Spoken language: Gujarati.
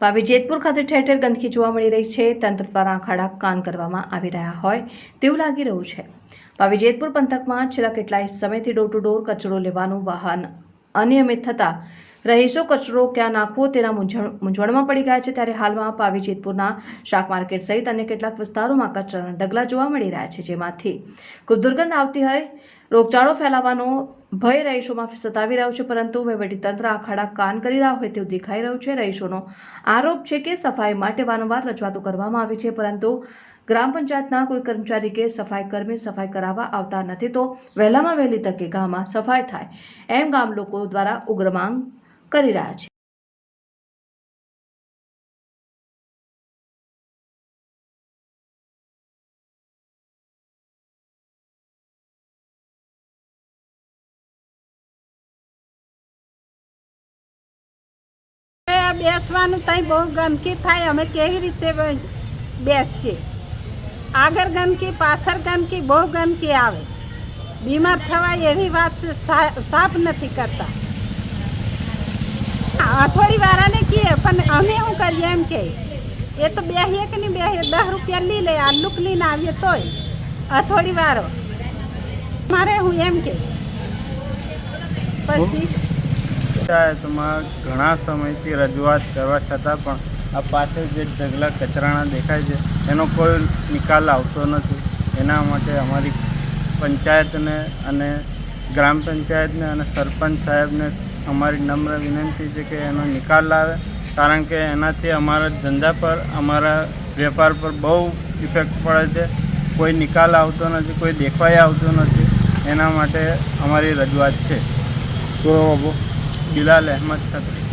પાવી જેતપુર ખાતે ઠેર ઠેર ગંદકી જોવા મળી રહી છે. તંત્ર દ્વારા આખાડા કાન કરવામાં આવી રહ્યા હોય તેવું લાગી રહ્યું છે. પાવી જેતપુર પંથકમાં છેલ્લા કેટલાય સમયથી ડોર ટુ ડોર કચરો લેવાનું વાહન અનિયમિત થતાં રહીશો કચરો ક્યાં નાખવો તેના મૂંઝવણ મૂંઝવણમાં પડી ગયા છે. ત્યારે હાલમાં પાવી જેતપુરના શાક માર્કેટ સહિત અન્ય કેટલાક વિસ્તારોમાં કચરાના ઢગલા જોવા મળી રહ્યા છે, જેમાંથી ખૂબ દુર્ગંધ આવતી હોય, રોગચાળો ફેલાવાનો ભય રહીશોમાં સતાવી રહ્યો છે, પરંતુ વહીવટીતંત્ર આખાડા કાન કરી રહ્યા હોય તેવું દેખાઈ રહ્યું છે રહીશોનો. આરોપ છે કે સફાઈ માટે વારંવાર રજૂઆતો કરવામાં આવી છે, પરંતુ ગ્રામ પંચાયતના કોઈ કર્મચારી કે સફાઈ કર્મી સફાઈ કરાવવા આવતા નથી, તો વહેલામાં વહેલી તકે ગામમાં સફાઈ થાય એમ ગામ લોકો દ્વારા ઉગ્ર માંગ કરી રહ્યા છે. બેસવાનું ત્યાં બહુ ગંદકી થાય. અમે કેવી રીતે બેસીએ? આગળ ગંદકી, પાછળ ગંદકી, બહુ ગંદકી આવે. બીમાર થવાય એવી વાત સાફ નથી કરતા. થોડી વાળાને કહીએ પણ અમે શું કરીએ? એમ કે, એ તો બે કે નહીં બેસીએ દસ રૂપિયા લઈ લે આ લુક લઈને આવીએ તોય. અથોડી વારો મારે હું એમ કે, પછી પંચાયતમાં ઘણા સમયથી રજૂઆત કરવા છતાં પણ આ પાછળ જે ઢગલા કચરાના દેખાય છે, એનો કોઈ નિકાલ આવતો નથી. એના માટે અમારી પંચાયતને અને ગ્રામ પંચાયતને અને સરપંચ સાહેબને અમારી નમ્ર વિનંતી છે કે એનો નિકાલ લાવે, કારણ કે એનાથી અમારા ધંધા પર, અમારા વેપાર પર બહુ ઇફેક્ટ પડે છે. કોઈ નિકાલ આવતો નથી, કોઈ દેખાઈ આવતો નથી. એના માટે અમારી રજૂઆત છે. બિલાલ અહેમદ ખત્રી